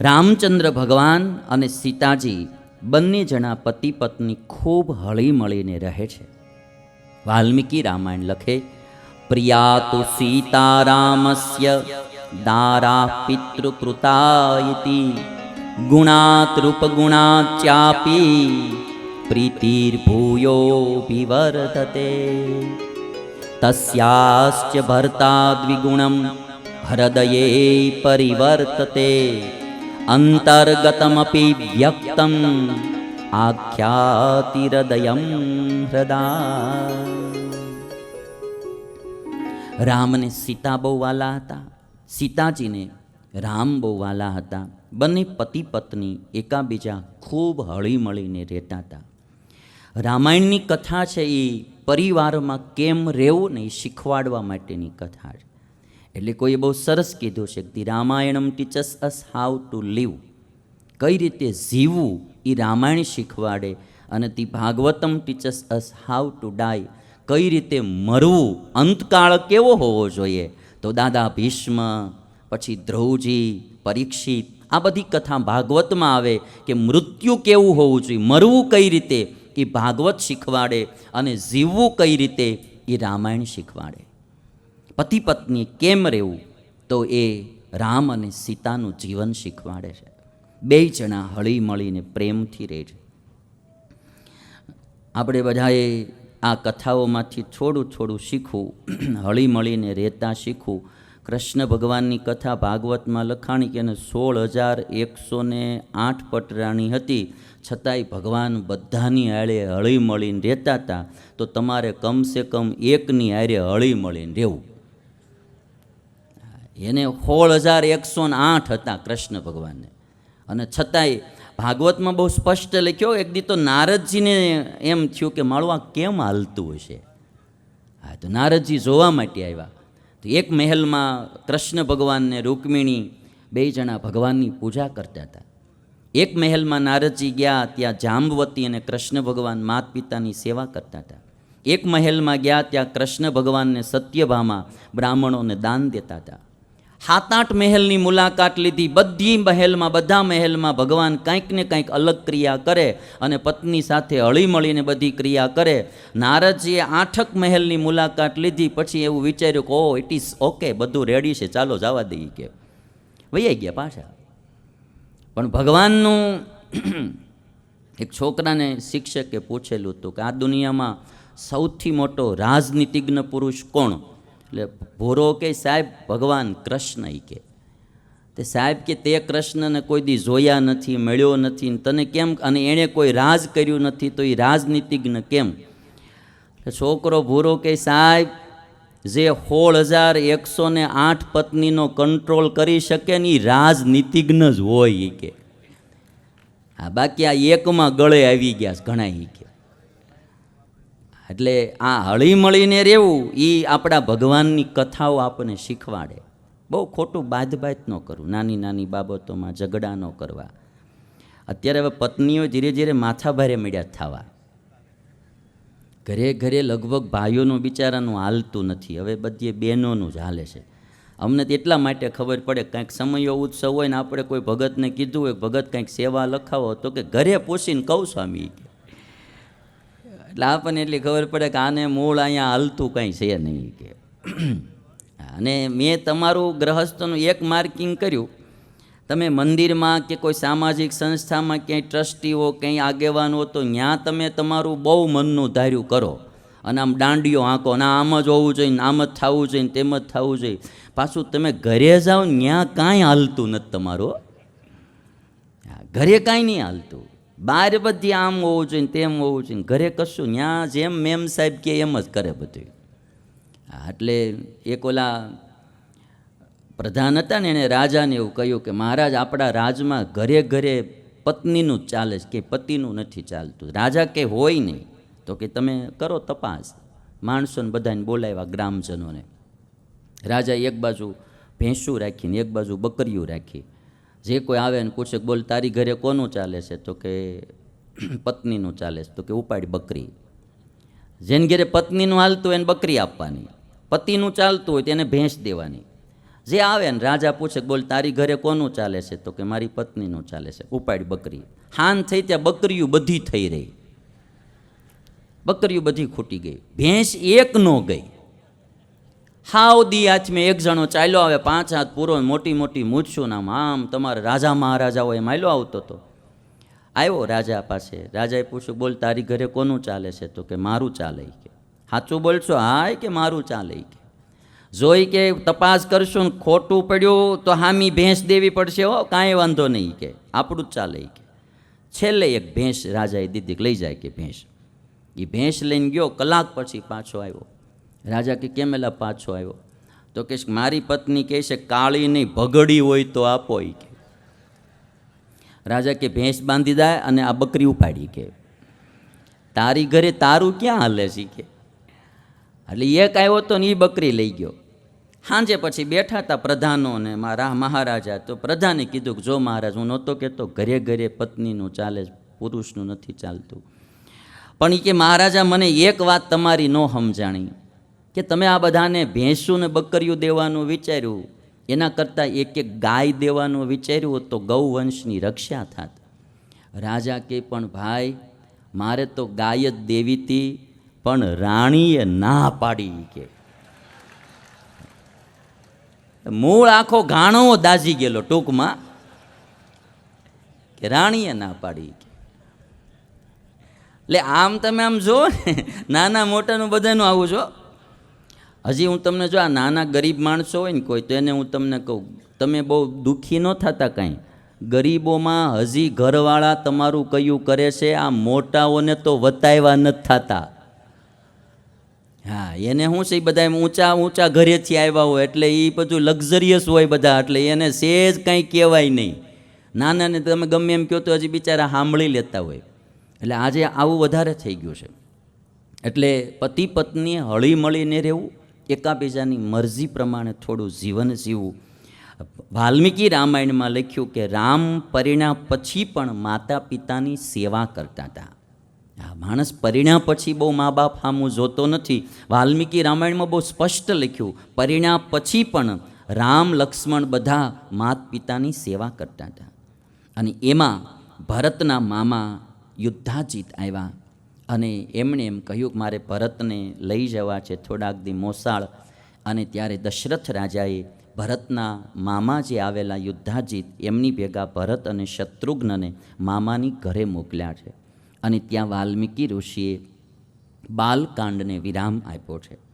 રામચંદ્ર ભગવાન અને સીતાજી બંને જણા પતિ પત્ની ખૂબ હળી મળીને રહે છે. વાલ્મીકી રામાયણ લખે પ્રિયા તુ સીતારામસ્ય દારા પિતૃકૃતાયતિ ગુણાતૃપગુણાચ્યાપી પ્રીતિર્ભૂયો વિવર્તતે તસ્યાશ્ચ ભર્તા દ્વિગુણમ હૃદયે પરિવર્તતે. અંતર્ગતમપી વ્યક્તમ આખ્યાતિહૃદયમ હૃદા રામને સીતા બહુ વાલા હતા સીતાજીને રામ બહુ વાલા હતા બંને પતિ પત્ની એકાબીજા ખૂબ હળી મળીને રહેતા હતા રામાયણની કથા છે એ પરિવારમાં કેમ રહેવું ને એ શીખવાડવા માટેની કથા છે એટલે કોઈએ બહુ સરસ કીધું છે the Ramayanam teaches us how to live કઈ રીતે જીવવું એ રામાયણ શીખવાડે અને the Bhagavatam teaches us how to die કઈ રીતે મરવું? અંતકાળ કેવો હોવો જોઈએ? તો દાદા ભીષ્મ, પછી ધ્રુવજી પરીક્ષિત, આ બધી કથા ભાગવતમાં આવે કે મૃત્યુ કેવું હોવું જોઈએ? મરવું કઈ રીતે? એ ભાગવત શીખવાડે અને જીવવું કઈ રીતે? એ રામાયણ શીખવાડે. પતિ પત્ની કેમ રહેવું? તો એ રામ અને સીતાનું જીવન શીખવાડે છે. બે જણા હળી મળીને પ્રેમથી રહે છે. આપણે બધાએ આ કથાઓમાંથી થોડું થોડું શીખવું, હળી મળીને રહેતા શીખવું. કૃષ્ણ ભગવાનની કથા ભાગવતમાં લખાણી કે સોળ હજાર એકસો ને આઠ પટરાણી હતી. છતાંય ભગવાન બધાની આડે હળી મળીને રહેતા હતા. તો તમારે કમસે કમ એકની આડે હળી મળીને રહેવું. એને સોળ હજાર એકસો આઠ હતા કૃષ્ણ ભગવાનને. અને છતાંય ભાગવતમાં બહુ સ્પષ્ટ લખ્યો, એક દી તો નારદજીને એમ થયું કે મારું આ કેમ હાલતું હશે? હા, તો નારદજી જોવા માટે આવ્યા. તો એક મહેલમાં કૃષ્ણ ભગવાનને રૂકમિણી બે જણા ભગવાનની પૂજા કરતા હતા. એક મહેલમાં નારદજી ગયા, ત્યાં જાંબવતી અને કૃષ્ણ ભગવાન માત પિતાની સેવા કરતા હતા. એક મહેલમાં ગયા, ત્યાં કૃષ્ણ ભગવાનને સત્યભામાં બ્રાહ્મણોને દાન દેતા હતા. સાત આઠ મહેલની મુલાકાત લીધી. બધી મહેલમાં, બધા મહેલમાં ભગવાન કંઈક ને કંઈક અલગ ક્રિયા કરે અને પત્ની સાથે હળી મળીને બધી ક્રિયા કરે. નારદજીએ આઠક મહેલની મુલાકાત લીધી, પછી એવું વિચાર્યું કે ઓ ઇટ ઇઝ ઓકે બધું રેડી છે, ચાલો જવા દઈએ કે. વૈયાઈ ગયા પાછા. પણ ભગવાનનું એક છોકરાને શિક્ષકે પૂછેલું હતું કે, આ દુનિયામાં સૌથી મોટો રાજનીતિજ્ઞ પુરુષ કોણ? એટલે ભોરો કે સાહેબ, ભગવાન કૃષ્ણ એ કે. તે સાહેબ કે તે કૃષ્ણને કોઈ દી જોયા નથી, મળ્યો નથી તને કેમ, અને એણે કોઈ રાજ કર્યું નથી, તો એ રાજનીતિજ્ઞ કેમ? છોકરો ભૂરો કે સાહેબ, જે સોળ હજાર એકસો ને આઠ પત્નીનો કંટ્રોલ કરી શકે ને એ રાજનીતિજ્ઞ જ હોય એ કે. હા બાકી આ એકમાં ગળે આવી ગયા ઘણા એ કે. એટલે આ હળીમળીને રહેવું એ આપણા ભગવાનની કથાઓ આપણને શીખવાડે. બહુ ખોટું બાદ બાદ ન કરવું નાની નાની બાબતોમાં ઝઘડા ન કરવા. અત્યારે હવે પત્નીઓ ધીરે ધીરે માથાભારે મળ્યા થવા. ઘરે ઘરે લગભગ ભાઈઓનું બિચારાનું હાલતું નથી. હવે બધી બહેનોનું જ હાલે છે. અમને તો એટલા માટે ખબર પડે કાંઈક સમયો ઉત્સવ હોય ને આપણે કોઈ ભગતને કીધું હોય, ભગત કંઈક સેવા લખાવો તો કે ઘરે પૂછીને કહું સ્વામી. એટલે આપણને એટલી ખબર પડે કે આને મૂળ અહીંયા હાલતું કંઈ છે નહીં કે. અને મેં તમારું ગ્રહસ્થનું એક માર્કિંગ કર્યું. તમે મંદિરમાં કે કોઈ સામાજિક સંસ્થામાં ક્યાંય ટ્રસ્ટીઓ, ક્યાંય આગેવાન તો ત્યાં તમે તમારું બહુ મનનું ધાર્યું કરો. અને આમ દાંડીઓ આંકો ના આમ જ હોવું જોઈએ આમ જ થવું જોઈએ તેમ જ થવું જોઈએ. પાછું તમે ઘરે જાઓ ત્યાં કાંઈ હાલતું નથી તમારું ઘરે કાંઈ નહીં હાલતું. બહાર બધી આમ હોવું જોઈએ તેમ હોવું જોઈએ ઘરે કશું ત્યાં જેમ મેમ સાહેબ કે એમ જ કરે બધું. એટલે એક ઓલા પ્રધાન હતા ને એણે રાજાને એવું કહ્યું કે મહારાજ, આપણા રાજમાં ઘરે ઘરે પત્નીનું જ ચાલે છે, કે પતિનું નથી ચાલતું. રાજા કે હોય નહીં, તો કે તમે કરો તપાસ. માણસોને બધાને બોલાવ્યા ગ્રામજનોને. રાજાએ એક બાજુ ભેંસું રાખીને, એક બાજુ બકરીઓ રાખી. જે કોઈ આવે ને પૂછે બોલ, તારી ઘરે કોનું ચાલે છે? તો કે પત્નીનું ચાલે છે. તો કે ઉપાડી બકરી. જેને ઘરે પત્નીનું હાલતું હોય એને બકરી આપવાની. પતિનું ચાલતું હોય તેને ભેંસ દેવાની. જે આવે ને રાજા પૂછે બોલ, તારી ઘરે કોનું ચાલે છે? તો કે મારી પત્નીનું ચાલે છે. ઉપાડી બકરી. હાન થઈ ત્યાં બકરીયું બધી થઈ રહી. બકરીઓ બધી ખૂટી ગઈ. ભેંસ એક ન ગઈ. હાવ દી હાથમાં એક જણો ચાલ્યો આવે, પાંચ હાથ પૂરો મોટી મોટી મૂછું નામ આમ તમારા રાજા મહારાજા હોય એમ હાલ્યો આવતો હતો આવ્યો રાજા પાસે. રાજાએ પૂછ્યું, બોલ, તારી ઘરે કોનું ચાલે છે? તો કે, મારું ચાલે કે. સાચું બોલશો? હાય કે મારું ચાલે કે. જોઈ કે તપાસ કરશું ને ખોટું પડ્યું તો હામી ભેંસ દેવી પડશે હો, કાંઈ વાંધો નહીં કે. આપણું જ ચાલે કે. છેલ્લે એક ભેંસ રાજાએ દીધી, લઈ જાય કે ભેંસ. એ ભેંસ લઈને ગયો, કલાક પછી પાછો આવ્યો. રાજા કે કેમ એલા પાછો આવ્યો? તો કે મારી પત્ની કહે છે કાળી નહીં ભગડી હોય તો આપો એ કે. રાજા કે, ભેંસ બાંધી દે અને આ બકરી ઉપાડી કે. તારી ઘરે તારું ક્યાં હાલે છે કે? એટલે એક આવ્યો તો ને એ બકરી લઈ ગયો. સાંજે પછી બેઠા હતા પ્રધાનો ને મારા મહારાજા. તો પ્રધાને કીધું કે, જો મહારાજ, હું નહોતો કહેતો, ઘરે ઘરે પત્નીનું ચાલે પુરુષનું નથી ચાલતું. પણ એ કે, મહારાજા, મને એક વાત તમારી ન સમજાણી. કે તમે આ બધાને ભેંસું ને બકરીયું દેવાનું વિચાર્યું, એના કરતાં એક એક ગાય દેવાનું વિચાર્યું તો ગૌવંશની રક્ષા થાત. રાજા કે પણ, ભાઈ, મારે તો ગાય જ દેવી હતી પણ રાણીએ ના પાડી કે. મૂળ આખો ઘાણો દાઝી ગયેલો ટૂંકમાં કે રાણીએ ના પાડી કે. એટલે આમ તમે આમ જુઓ ને, નાના મોટાનું બધાનું આવું છો. હજી હું તમને જો આ નાના ગરીબ માણસો હોય ને કોઈ, તો એને હું તમને કહું, તમે બહુ દુઃખી ન થતા કાંઈ. ગરીબોમાં હજી ઘરવાળા તમારું કયું કરે છે, આ મોટાઓને તો વતાવ્યા નથી થતા. હા, એને શું છે એ બધા ઊંચા ઊંચા ઘરેથી આવ્યા હોય, એટલે એ બધું લક્ઝરિયસ હોય બધા, એટલે એને સેજ કંઈ કહેવાય નહીં. નાનાને તમે ગમે એમ કહો તો હજી બિચારા સાંભળી લેતા હોય. એટલે આજે આવું વધારે થઈ ગયું છે. એટલે પતિ પત્નીએ હળી મળીને રહેવું એકાબીજાની મરજી પ્રમાણે થોડું જીવન જીવવું. વાલ્મીકી રામાયણમાં લખ્યું કે રામ પરિણા પછી પણ માતા પિતાની સેવા કરતા હતા. આ માણસ પરિણા પછી બહુ મા બાપ હામું જોતો નથી. વાલ્મીકી રામાયણમાં બહુ સ્પષ્ટ લખ્યું, પરિણા પછી પણ રામ, લક્ષ્મણ બધા માત પિતાની સેવા કરતા હતા. અને એમાં ભરતના મામા યુદ્ધાજીત આવ્યા. અને એમણે એમ કહ્યું કે મારે ભરતને લઈ જવા છે થોડાક દી મોસાળ. અને ત્યારે દશરથ રાજાએ ભરતના મામા જે આવેલા યુદ્ધાજીત એમની ભેગા ભરત અને શત્રુઘ્નને મામાની ઘરે મોકલ્યા છે. અને ત્યાં વાલ્મીકી ઋષિએ બાલકાંડને વિરામ આપ્યો છે.